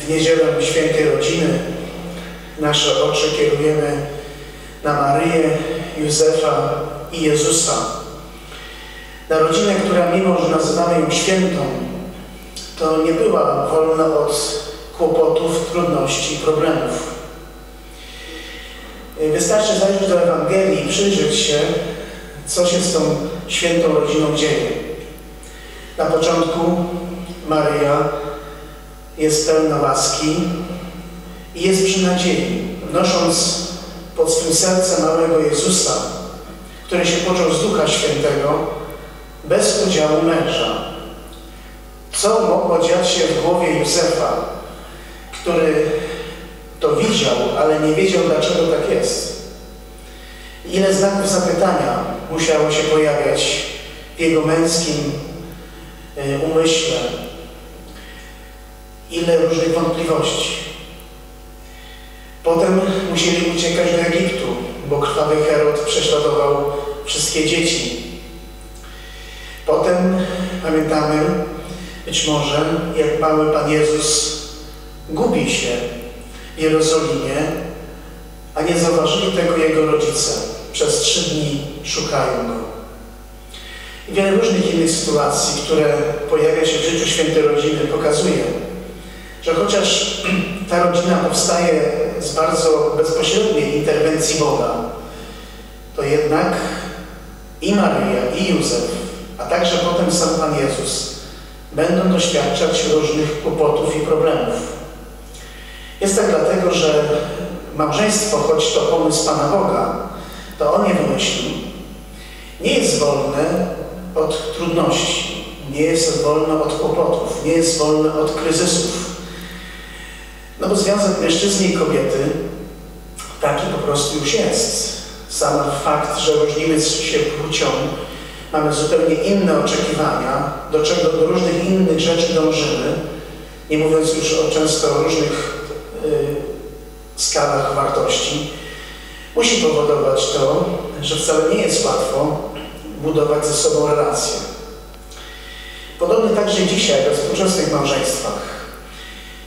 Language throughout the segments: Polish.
w niedzielę świętej rodziny nasze oczy kierujemy na Maryję, Józefa i Jezusa. Na rodzinę, która mimo, że nazywamy ją świętą, to nie była wolna od kłopotów, trudności, problemów. Wystarczy zajrzeć do Ewangelii i przyjrzeć się, co się z tą świętą rodziną dzieje. Na początku Maryja jest pełna łaski i jest przy nadziei, nosząc pod swym sercem małego Jezusa, który się począł z Ducha Świętego, bez udziału męża. Co mogło dziać się w głowie Józefa, który to widział, ale nie wiedział, dlaczego tak jest? Ile znaków zapytania musiało się pojawiać w jego męskim e, umyśle? Ile różnych wątpliwości? Potem musieli uciekać do Egiptu, bo krwawy Herod prześladował wszystkie dzieci. Potem pamiętamy być może, jak mały Pan Jezus gubi się w Jerozolimie, a nie zauważyli tego Jego rodzice. Przez trzy dni szukają Go. I wiele różnych innych sytuacji, które pojawia się w życiu świętej rodziny, pokazuje, że chociaż ta rodzina powstaje z bardzo bezpośredniej interwencji Boga, to jednak i Maryja, i Józef, a także potem sam Pan Jezus będą doświadczać różnych kłopotów i problemów. Jest tak dlatego, że małżeństwo, choć to pomysł Pana Boga, to On je wymyślił, nie jest wolne od trudności, nie jest wolne od kłopotów, nie jest wolne od kryzysów. No bo związek mężczyzny i kobiety taki po prostu już jest. Sam fakt, że różnimy się płcią, mamy zupełnie inne oczekiwania, do czego do różnych innych rzeczy dążymy, nie mówiąc już o często różnych y, skalach wartości, musi powodować to, że wcale nie jest łatwo budować ze sobą relacje. Podobnie także dzisiaj we współczesnych małżeństwach.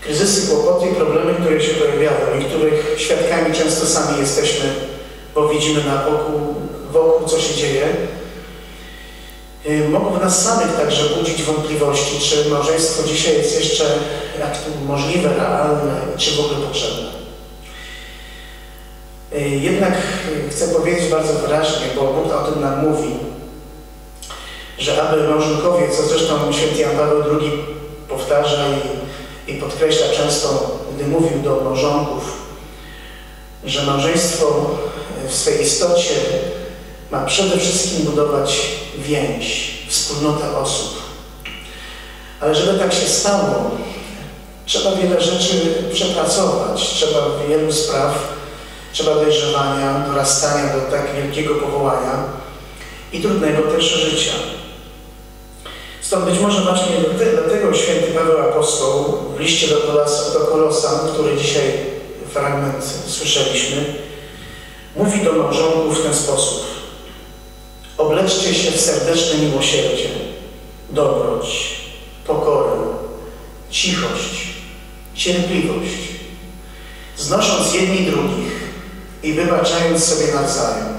Kryzysy, kłopoty i problemy, które się pojawiają i których świadkami często sami jesteśmy, bo widzimy na wokół, wokół co się dzieje, y, mogą w nas samych także budzić wątpliwości, czy małżeństwo dzisiaj jest jeszcze jak możliwe, realne, czy w ogóle potrzebne. Y, jednak chcę powiedzieć bardzo wyraźnie, bo Bóg o tym nam mówi, że aby małżonkowie, co zresztą święty Jan Paweł II powtarza i, i podkreśla często, gdy mówił do małżonków, że małżeństwo w swej istocie ma przede wszystkim budować więź, wspólnotę osób. Ale żeby tak się stało, trzeba wiele rzeczy przepracować, trzeba wielu spraw, trzeba dojrzewania, dorastania do tak wielkiego powołania i trudnego też życia. Stąd być może właśnie dlatego święty Paweł Apostoł w liście do, Kolosa, do Kolosan, który dzisiaj fragment słyszeliśmy, mówi do małżonków w ten sposób. Obleczcie się w serdeczne miłosierdzie, dobroć, pokorę, cichość, cierpliwość, znosząc jedni drugich i wybaczając sobie nawzajem.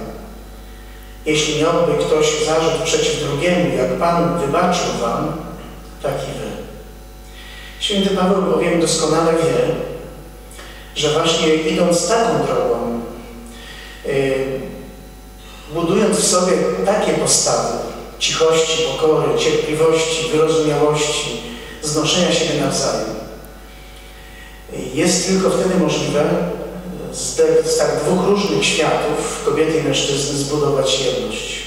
Jeśli miałby ktoś zarzut przeciw drugiemu, jak Pan wybaczył wam, tak i wy. Święty Paweł bowiem doskonale wie, że właśnie idąc taką drogą, yy, budując w sobie takie postawy cichości, pokory, cierpliwości, wyrozumiałości, znoszenia siebie nawzajem, jest tylko wtedy możliwe z, te, z tak dwóch różnych światów, kobiety i mężczyzny, zbudować jedność.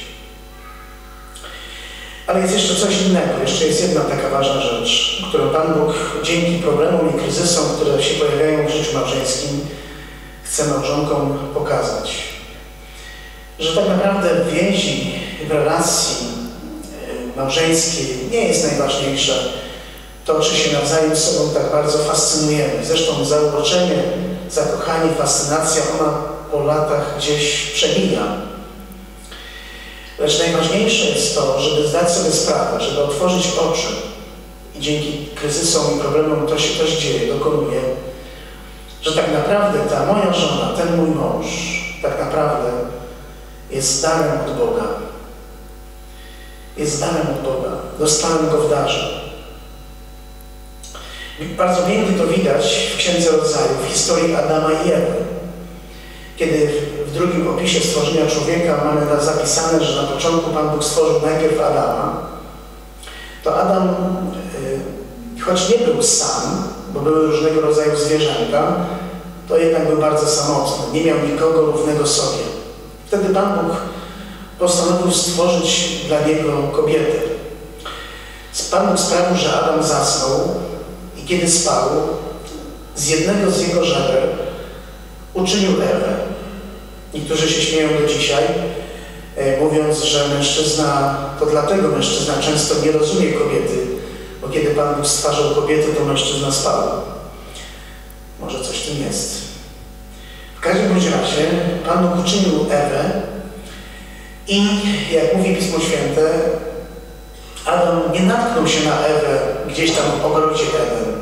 Ale jest jeszcze coś innego, jeszcze jest jedna taka ważna rzecz, którą Pan Bóg dzięki problemom i kryzysom, które się pojawiają w życiu małżeńskim, chce małżonkom pokazać. Że tak naprawdę więzi, w relacji e, małżeńskiej nie jest najważniejsze to, czy się nawzajem sobą tak bardzo fascynujemy. Zresztą zauroczenie, zakochanie, fascynacja, ona po latach gdzieś przemija. Lecz najważniejsze jest to, żeby zdać sobie sprawę, żeby otworzyć oczy i dzięki kryzysom i problemom to się też dzieje, dokonuje, że tak naprawdę ta moja żona, ten mój mąż, tak naprawdę jest darem od Boga. Jest darem od Boga. Dostałem go w darze. Bardzo pięknie to widać w Księdze Rodzaju, w historii Adama i Ewy. Kiedy w drugim opisie stworzenia człowieka mamy zapisane, że na początku Pan Bóg stworzył najpierw Adama, to Adam, y, choć nie był sam, bo były różnego rodzaju zwierzęta, to jednak był bardzo samotny, nie miał nikogo równego sobie. Wtedy Pan Bóg postanowił stworzyć dla niego kobietę. Pan Bóg sprawił, że Adam zasnął kiedy spał, z jednego z jego żeber uczynił Ewę. Niektórzy się śmieją do dzisiaj, e, mówiąc, że mężczyzna, to dlatego mężczyzna często nie rozumie kobiety, bo kiedy Pan Bóg stwarzał kobietę, to mężczyzna spał. Może coś w tym jest. W każdym razie Pan Bóg uczynił Ewę i, jak mówi Pismo Święte, Adam nie natknął się na Ewę gdzieś tam w ogrodzie Eden.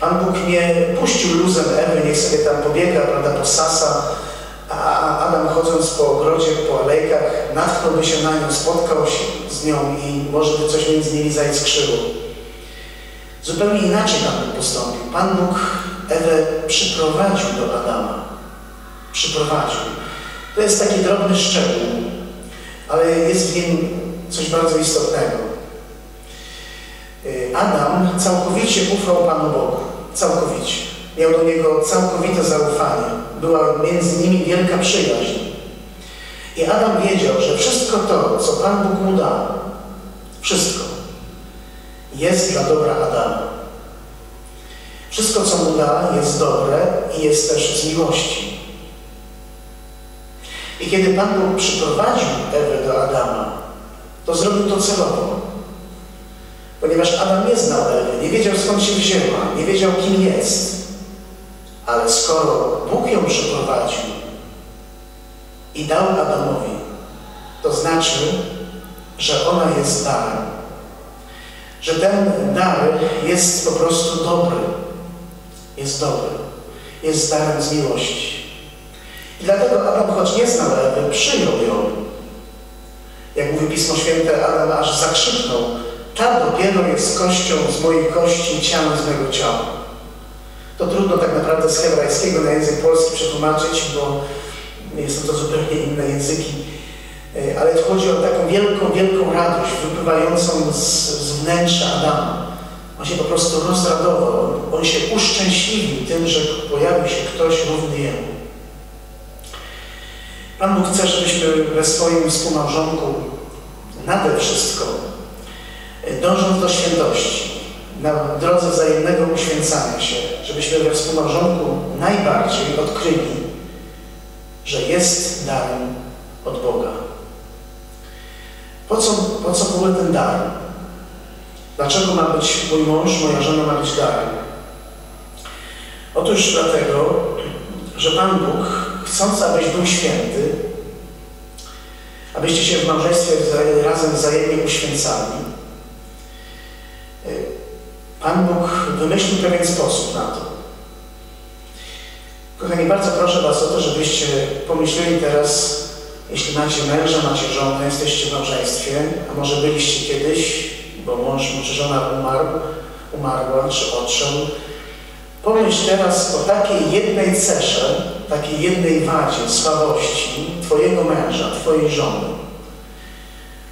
Pan Bóg nie puścił luzem Ewy, niech sobie tam pobiega, prawda, posasa, a Adam chodząc po ogrodzie, po alejkach, natknąłby się na nią, spotkał się z nią i może by coś między nimi zaiskrzyło. Zupełnie inaczej Pan Bóg postąpił. Pan Bóg Ewę przyprowadził do Adama. Przyprowadził. To jest taki drobny szczegół, ale jest w nim coś bardzo istotnego. Adam całkowicie ufał Panu Bogu. Całkowicie. Miał do Niego całkowite zaufanie. Była między nimi wielka przyjaźń. I Adam wiedział, że wszystko to, co Pan Bóg mu dał, wszystko, jest dla dobra Adama. Wszystko, co mu da, jest dobre i jest też z miłości. I kiedy Pan Bóg przyprowadził Ewę do Adama, to zrobił to celowo. Ponieważ Adam nie znał Ewy, nie wiedział skąd się wzięła, nie wiedział kim jest. Ale skoro Bóg ją przyprowadził i dał Adamowi, to znaczy, że ona jest darem. Że ten dar jest po prostu dobry. Jest dobry. Jest darem z miłości. I dlatego Adam, choć nie znał Ewy, przyjął ją. Jak mówi Pismo Święte, Adam aż zakrzyknął, ta dopiero jest kością z mojej kości ciałem z mego ciała. To trudno tak naprawdę z hebrajskiego na język polski przetłumaczyć, bo są to zupełnie inne języki. E, ale chodzi o taką wielką, wielką radość wypływającą z, z wnętrza Adama. On się po prostu rozradował, on się uszczęśliwił tym, że pojawił się ktoś równy jemu. Pan Bóg chce, żebyśmy we swoim współmałżonku nade wszystko, dążąc do świętości, na drodze wzajemnego uświęcania się, żebyśmy we współmałżonku najbardziej odkryli, że jest darem od Boga. Po co, po co w ogóle ten dar? Dlaczego ma być mój mąż, moja żona ma być darem? Otóż dlatego, że Pan Bóg, chcąc, abyś był święty, abyście się w małżeństwie razem wzajemnie uświęcali, Pan Bóg wymyślił pewien sposób na to. Kochani, bardzo proszę Was o to, żebyście pomyśleli teraz, jeśli macie męża, macie żonę, jesteście w małżeństwie, a może byliście kiedyś, bo mąż czy żona umarł, umarła czy odszedł, pomyśl teraz o takiej jednej cesze, takiej jednej wadzie, słabości Twojego męża, Twojej żony.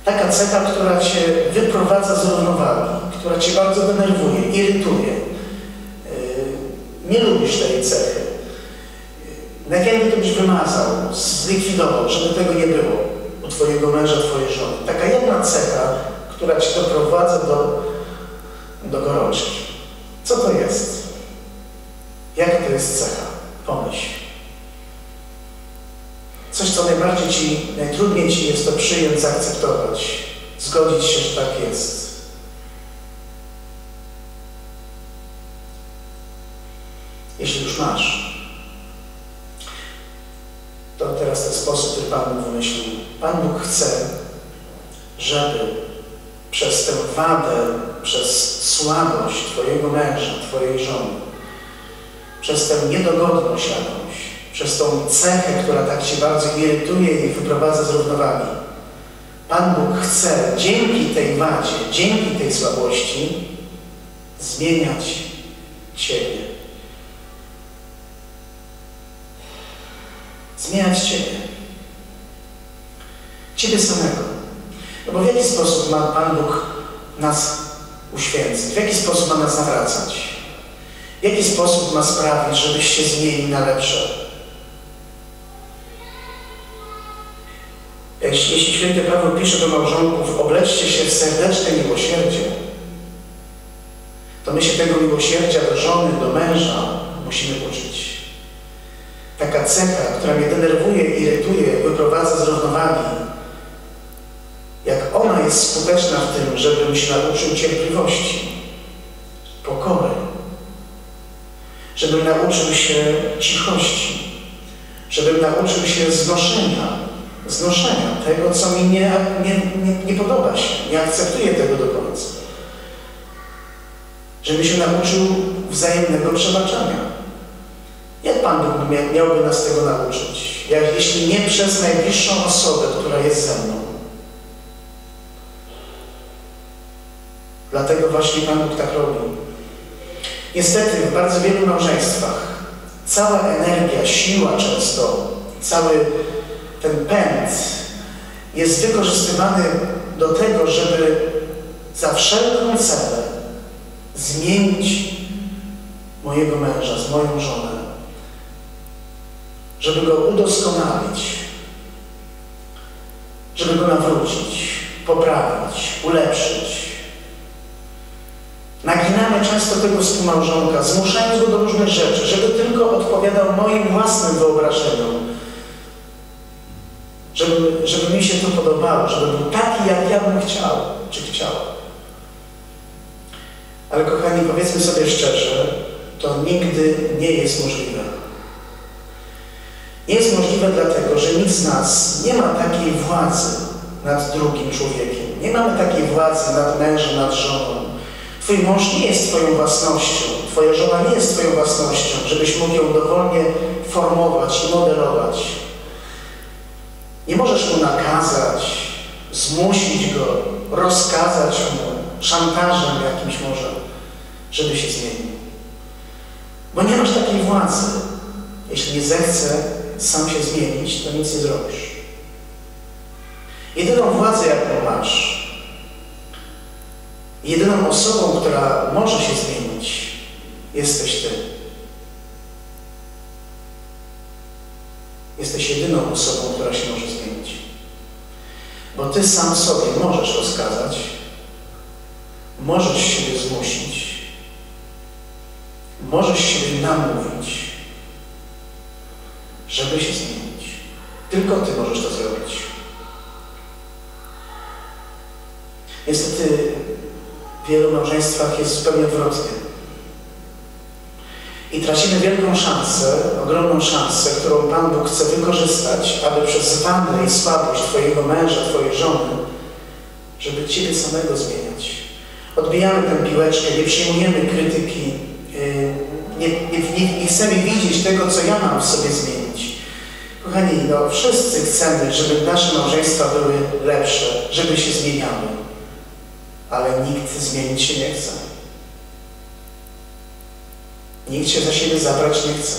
Taka cecha, która Cię wyprowadza z równowagi, która Cię bardzo denerwuje, irytuje. Yy, nie lubisz tej cechy. Najchętniej to byś wymazał, zlikwidował, żeby tego nie było u Twojego męża, Twojej żony. Taka jedna cecha, która Cię doprowadza do, do gorączki. Co to jest? Jaka to jest cecha? Pomyśl. Coś, co najbardziej Ci, najtrudniej Ci jest to przyjąć, zaakceptować, zgodzić się, że tak jest. Jeśli już masz, to teraz ten sposób, który Pan Bóg wymyślił. Pan Bóg chce, żeby przez tę wadę przez słabość Twojego męża, Twojej żony, przez tę niedogodność jakąś, przez tą cechę, która tak Cię bardzo irytuje i wyprowadza z równowagi. Pan Bóg chce dzięki tej wadzie, dzięki tej słabości zmieniać Ciebie. Zmieniać Ciebie. Ciebie samego. No bo w jaki sposób ma Pan Bóg nas uświęcić? W jaki sposób ma nas nawracać? W jaki sposób ma sprawić, żebyś się zmienił na lepsze? Jeśli święty Paweł pisze do małżonków, obleczcie się w serdeczne miłosierdzie, to my się tego miłosierdzia do żony, do męża musimy uczyć. Taka cecha, która mnie denerwuje, irytuje, wyprowadza z równowagi, jak ona jest skuteczna w tym, żebym się nauczył cierpliwości, pokory, żebym nauczył się cichości, żebym nauczył się znoszenia, znoszenia tego, co mi nie, nie, nie, nie podoba się, nie akceptuję tego do końca. Żeby się nauczył wzajemnego przebaczania. Jak Pan Bóg miałby nas tego nauczyć? Jak, jeśli nie przez najbliższą osobę, która jest ze mną? Dlatego właśnie Pan Bóg tak robi. Niestety w bardzo wielu małżeństwach cała energia, siła często, cały ten pęd jest wykorzystywany do tego, żeby za wszelką cenę zmienić mojego męża, z moją żonę, żeby go udoskonalić, żeby go nawrócić, poprawić, ulepszyć. Naginamy często tego współmałżonka, zmuszając go do różnych rzeczy, żeby tylko odpowiadał moim własnym wyobrażeniom, żeby, żeby mi się to podobało, żeby był taki, jak ja bym chciał, czy chciała. Ale kochani, powiedzmy sobie szczerze, to nigdy nie jest możliwe. Nie jest możliwe dlatego, że nikt z nas nie ma takiej władzy nad drugim człowiekiem. Nie mamy takiej władzy nad mężem, nad żoną. Twój mąż nie jest Twoją własnością, Twoja żona nie jest Twoją własnością, żebyś mógł ją dowolnie formować i modelować. Nie możesz mu nakazać, zmusić go, rozkazać mu, szantażem jakimś może, żeby się zmienił. Bo nie masz takiej władzy. Jeśli nie zechce sam się zmienić, to nic nie zrobisz. Jedyną władzę, jaką masz, jedyną osobą, która może się zmienić, jesteś Ty. Jesteś jedyną osobą, która się może zmienić. Bo Ty sam sobie możesz rozkazać, możesz siebie zmusić, możesz siebie namówić, żeby się zmienić. Tylko Ty możesz to zrobić. Niestety w wielu małżeństwach jest zupełnie odwrotnie. I tracimy wielką szansę, ogromną szansę, którą Pan Bóg chce wykorzystać, aby przez wadę i słabość Twojego męża, Twojej żony, żeby Ciebie samego zmieniać. Odbijamy tę piłeczkę, nie przyjmujemy krytyki, yy, nie, nie, nie chcemy widzieć tego, co ja mam w sobie zmienić. Kochani, no wszyscy chcemy, żeby nasze małżeństwa były lepsze, żeby się zmieniały, ale nikt zmienić się nie chce. Nikt się za siebie zabrać nie chce.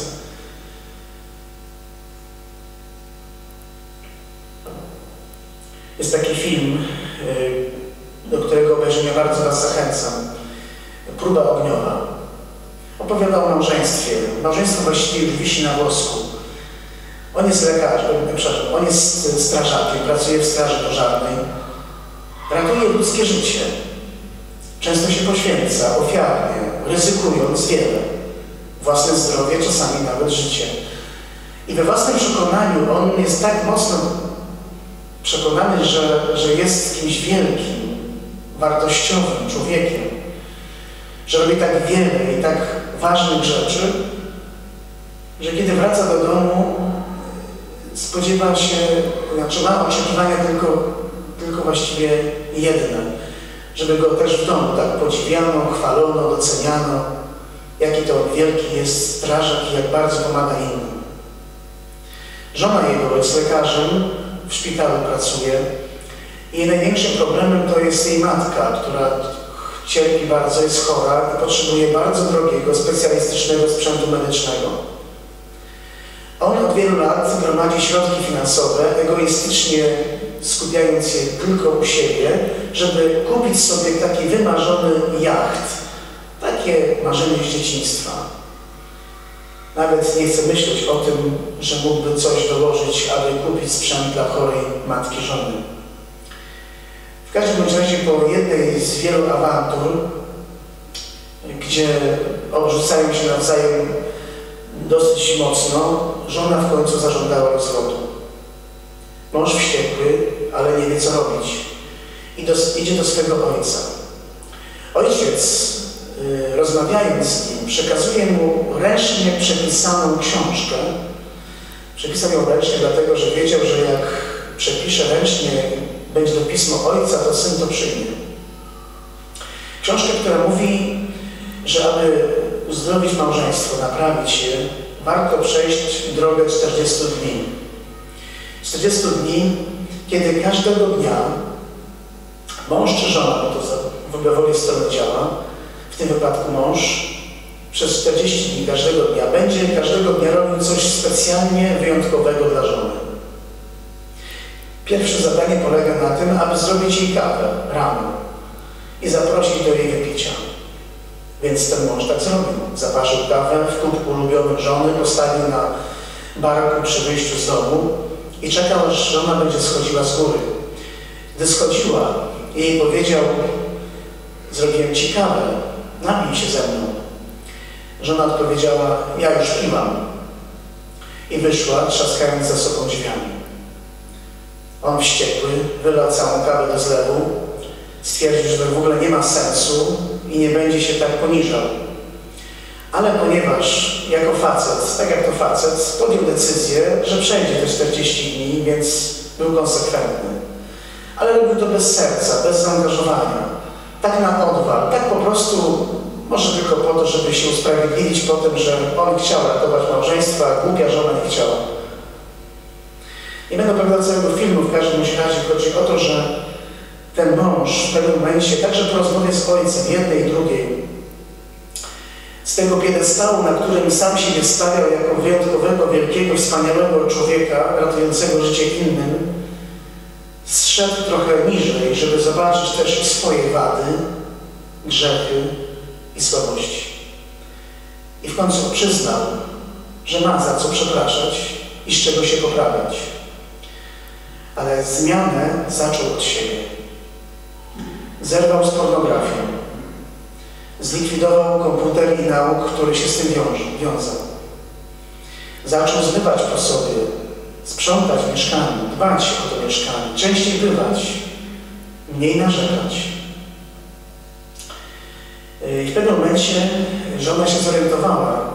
Jest taki film, y, do którego obejrzenia bardzo Was zachęcam. Próba ogniowa. Opowiada o małżeństwie. Małżeństwo właściwie już wisi na wosku. On jest lekarzem, przepraszam, on jest strażakiem, pracuje w straży pożarnej. Ratuje ludzkie życie. Często się poświęca, ofiarnie, ryzykując wiele własne zdrowie, czasami nawet życie. I we własnym przekonaniu on jest tak mocno przekonany, że, że jest kimś wielkim, wartościowym człowiekiem, że robi tak wiele i tak ważnych rzeczy, że kiedy wraca do domu, spodziewa się, znaczy ma oczekiwania tylko, tylko właściwie jedne, żeby go też w domu tak podziwiano, chwalono, doceniano, jaki to wielki jest strażak i jak bardzo pomaga innym. Żona jego jest lekarzem, w szpitalu pracuje i największym problemem to jest jej matka, która cierpi bardzo, jest chora i potrzebuje bardzo drogiego, specjalistycznego sprzętu medycznego. On od wielu lat gromadzi środki finansowe, egoistycznie skupiając je tylko u siebie, żeby kupić sobie taki wymarzony jacht. Takie marzenie z dzieciństwa. Nawet nie chcę myśleć o tym, że mógłby coś dołożyć, aby kupić sprzęt dla chorej matki żony. W każdym razie po jednej z wielu awantur, gdzie obrzucają się nawzajem dosyć mocno, żona w końcu zażądała rozwodu. Mąż wściekły, ale nie wie co robić. I do, idzie do swego ojca. Ojciec, rozmawiając z nim, przekazuje mu ręcznie przepisaną książkę. Przepisał ją ręcznie, dlatego że wiedział, że jak przepisze ręcznie, będzie to pismo ojca, to syn to przyjmie. Książkę, która mówi, że aby uzdrowić małżeństwo, naprawić je, warto przejść drogę 40 dni. 40 dni, kiedy każdego dnia mąż czy żona, bo to w obie strony działa, w tym wypadku mąż, przez 40 dni każdego dnia będzie każdego dnia robił coś specjalnie wyjątkowego dla żony. Pierwsze zadanie polega na tym, aby zrobić jej kawę rano i zaprosić do jej wypicia. Więc ten mąż tak zrobił. Zaparzył kawę w kubku ulubionym żony, postawił na barku przy wyjściu z domu i czekał, aż żona będzie schodziła z góry. Gdy schodziła, jej powiedział, zrobiłem ci kawę, napij się ze mną. Żona odpowiedziała, ja już piłam. I wyszła, trzaskając za sobą drzwiami. On wściekły, wylał całą kawę do zlewu, stwierdził, że to w ogóle nie ma sensu i nie będzie się tak poniżał. Ale ponieważ jako facet, tak jak to facet, podjął decyzję, że przejdzie te 40 dni, więc był konsekwentny. Ale robił to bez serca, bez zaangażowania, tak na odwal, tak po prostu, może tylko po to, żeby się usprawiedliwić po tym, że on chciał ratować małżeństwa, a głupia żona nie chciała. Nie będę opowiadał całego filmu, w każdym razie chodzi o to, że ten mąż w pewnym momencie, także po rozmowie z ojcem, jednej i drugiej, z tego piedestału, na którym sam siebie stawiał jako wyjątkowego, wielkiego, wspaniałego człowieka, ratującego życie innym, zszedł trochę niżej, żeby zobaczyć też swoje wady, grzechy i słabości. I w końcu przyznał, że ma za co przepraszać i z czego się poprawiać. Ale zmianę zaczął od siebie. Zerwał z pornografią. Zlikwidował komputer i nauk, który się z tym wiązał. Zaczął zmywać po sobie, sprzątać mieszkanie, dbać o to mieszkanie, częściej bywać, mniej narzekać. I w pewnym momencie żona się zorientowała,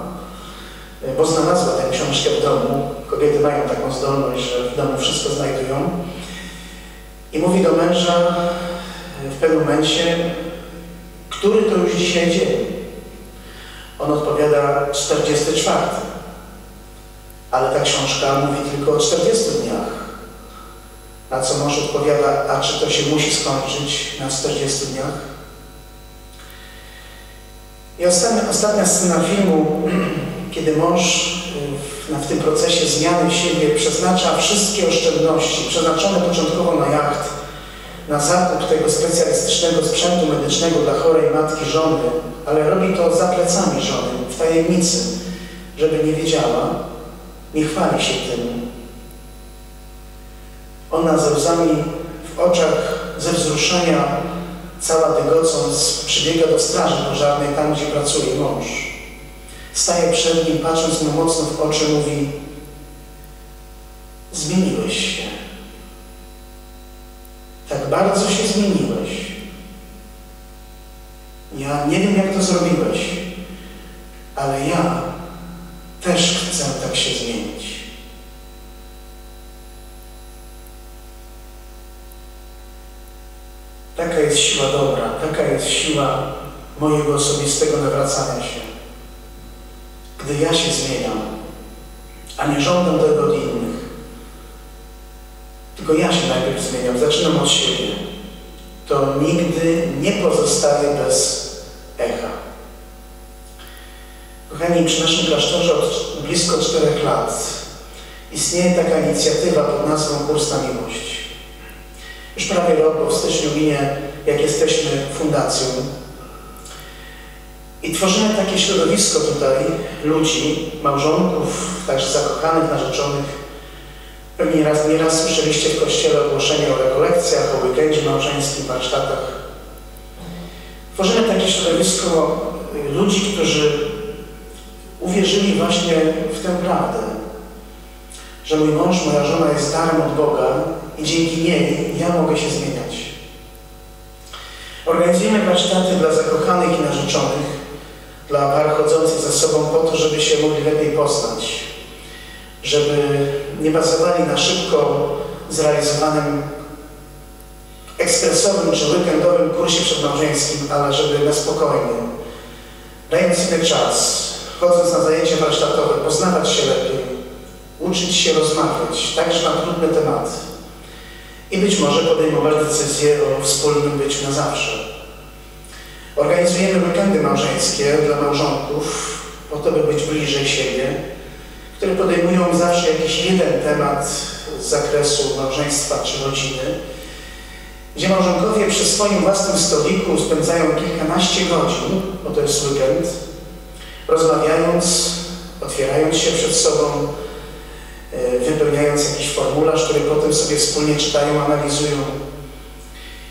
bo znalazła tę książkę w domu. Kobiety mają taką zdolność, że w domu wszystko znajdują. I mówi do męża w pewnym momencie, który to już dzisiaj dzień? On odpowiada 44. Ale ta książka mówi tylko o 40 dniach. Na co mąż odpowiada, a czy to się musi skończyć na 40 dniach? I ostatnia, ostatnia scena filmu, kiedy mąż w, w tym procesie zmiany siebie przeznacza wszystkie oszczędności, przeznaczone początkowo na jacht, na zakup tego specjalistycznego sprzętu medycznego dla chorej matki żony, ale robi to za plecami żony, w tajemnicy, żeby nie wiedziała, nie chwali się tym. Ona ze łzami w oczach, ze wzruszenia, cała dygocąc, przybiega do straży pożarnej, tam gdzie pracuje mąż. Staje przed nim, patrząc mu mocno w oczy, mówi zmieniłeś się. Tak bardzo się zmieniłeś. Ja nie wiem, jak to zrobiłeś, ale ja też chcę tak się zmienić. Taka jest siła dobra, taka jest siła mojego osobistego nawracania się. Gdy ja się zmieniam, a nie żądam tego od innych, tylko ja się najpierw zmieniam, zaczynam od siebie, to nigdy nie pozostaje bez echa. Kochani, przy naszym klasztorze od blisko czterech lat istnieje taka inicjatywa pod nazwą Kurs na Miłość. Już prawie rok, bo w styczniu minie, jak jesteśmy fundacją. I tworzymy takie środowisko tutaj ludzi, małżonków, także zakochanych, narzeczonych. Pewnie nieraz, nieraz słyszeliście w kościele ogłoszenia o rekolekcjach, o weekendzie małżeńskim, warsztatach. Tworzymy takie środowisko ludzi, którzy uwierzyli właśnie w tę prawdę, że mój mąż, moja żona jest darem od Boga i dzięki niej ja mogę się zmieniać. Organizujemy warsztaty dla zakochanych i narzeczonych, dla par chodzących ze sobą po to, żeby się mogli lepiej poznać, żeby nie bazowali na szybko zrealizowanym ekspresowym czy weekendowym kursie przedmałżeńskim, ale żeby na spokojnie, dając sobie czas, chodząc na zajęcia warsztatowe, poznawać się lepiej, uczyć się rozmawiać, także na trudne tematy i być może podejmować decyzje o wspólnym byciu na zawsze. Organizujemy weekendy małżeńskie dla małżonków, po to, by być bliżej siebie, które podejmują zawsze jakiś jeden temat z zakresu małżeństwa czy rodziny, gdzie małżonkowie przy swoim własnym stoliku spędzają kilkanaście godzin, bo to jest weekend, rozmawiając, otwierając się przed sobą, wypełniając jakiś formularz, który potem sobie wspólnie czytają, analizują.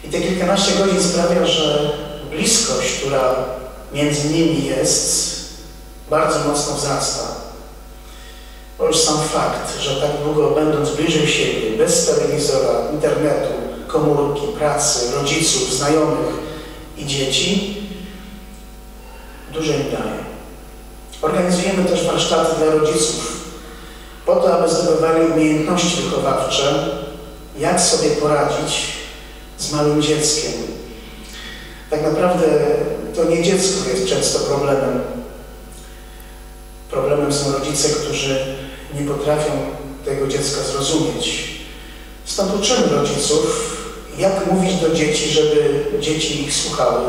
I te kilkanaście godzin sprawia, że bliskość, która między nimi jest, bardzo mocno wzrasta. Bo już sam fakt, że tak długo będąc bliżej siebie, bez telewizora, internetu, komórki, pracy, rodziców, znajomych i dzieci, dużo im daje. Organizujemy też warsztaty dla rodziców, po to, aby zdobywali umiejętności wychowawcze, jak sobie poradzić z małym dzieckiem. Tak naprawdę to nie dziecko jest często problemem. Problemem są rodzice, którzy nie potrafią tego dziecka zrozumieć. Stąd uczymy rodziców, jak mówić do dzieci, żeby dzieci ich słuchały,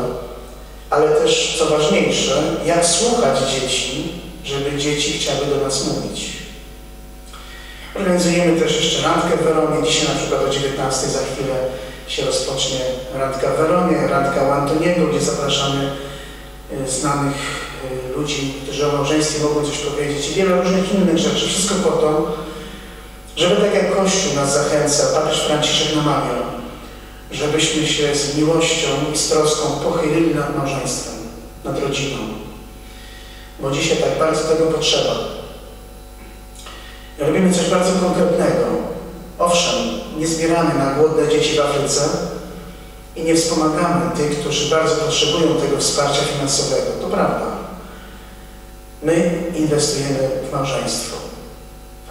ale też, co ważniejsze, jak słuchać dzieci, żeby dzieci chciały do nas mówić. Organizujemy też jeszcze randkę w Weronie. Dzisiaj na przykład o 19 za chwilę się rozpocznie randka w Weronie, randka u Antoniego, gdzie zapraszamy e, znanych e, ludzi, którzy o małżeństwie mogą coś powiedzieć i wiele różnych innych rzeczy. Wszystko po to, żeby tak jak Kościół nas zachęca, papież Franciszek namawia, żebyśmy się z miłością i z troską pochylili nad małżeństwem, nad rodziną. Bo dzisiaj tak bardzo tego potrzeba. Robimy coś bardzo konkretnego. Owszem, nie zbieramy na głodne dzieci w Afryce i nie wspomagamy tych, którzy bardzo potrzebują tego wsparcia finansowego. To prawda. My inwestujemy w małżeństwo.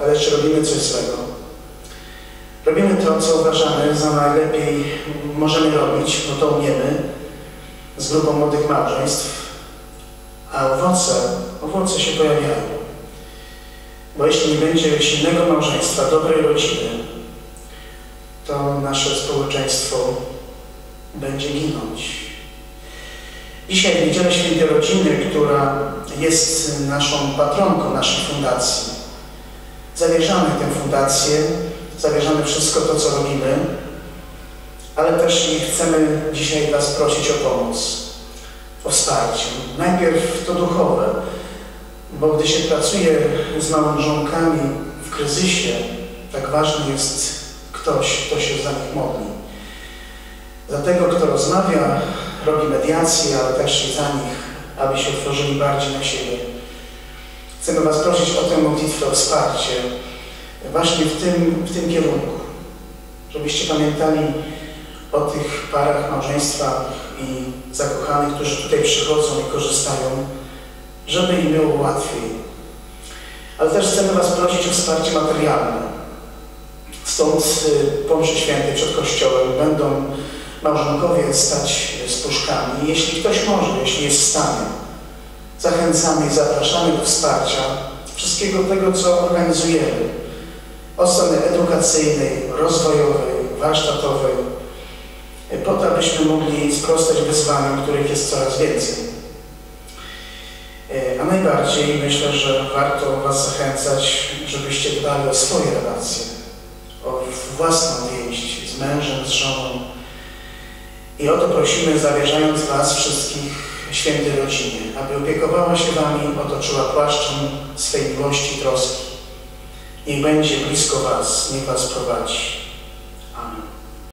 Ale czy robimy coś złego? Robimy to, co uważamy za najlepiej możemy robić, bo to umiemy, z grupą młodych małżeństw, a owoce, owoce się pojawiają. Bo jeśli nie będzie silnego małżeństwa, dobrej rodziny, to nasze społeczeństwo będzie ginąć. Dzisiaj w Niedzielę Świętej Rodziny, która jest naszą patronką naszej fundacji, zawierzamy tę fundację zawierzamy wszystko to, co robimy, ale też nie chcemy dzisiaj Was prosić o pomoc, o wsparcie. Najpierw to duchowe, bo gdy się pracuje z małżonkami w kryzysie, tak ważny jest ktoś, kto się za nich modli. Za tego, kto rozmawia, robi mediację, ale też i za nich, aby się otworzyli bardziej na siebie. Chcemy Was prosić o tę modlitwę, o wsparcie, właśnie w tym, w tym kierunku. Żebyście pamiętali o tych parach, małżeństwach i zakochanych, którzy tutaj przychodzą i korzystają, żeby im było łatwiej. Ale też chcemy Was prosić o wsparcie materialne. Stąd y, po mszy świętej przed Kościołem będą małżonkowie stać z puszkami. Jeśli ktoś może, jeśli jest w stanie, zachęcamy i zapraszamy do wsparcia wszystkiego tego, co organizujemy. Od strony edukacyjnej, rozwojowej, warsztatowej, po to, abyśmy mogli sprostać wyzwaniom, których jest coraz więcej. Najbardziej myślę, że warto Was zachęcać, żebyście dbali o swoje relacje, o własną więź z mężem, z żoną. I o to prosimy, zawierzając Was wszystkich świętej rodzinie, aby opiekowała się Wami, otoczyła płaszczem swej miłości i troski. Niech będzie blisko Was, niech Was prowadzi.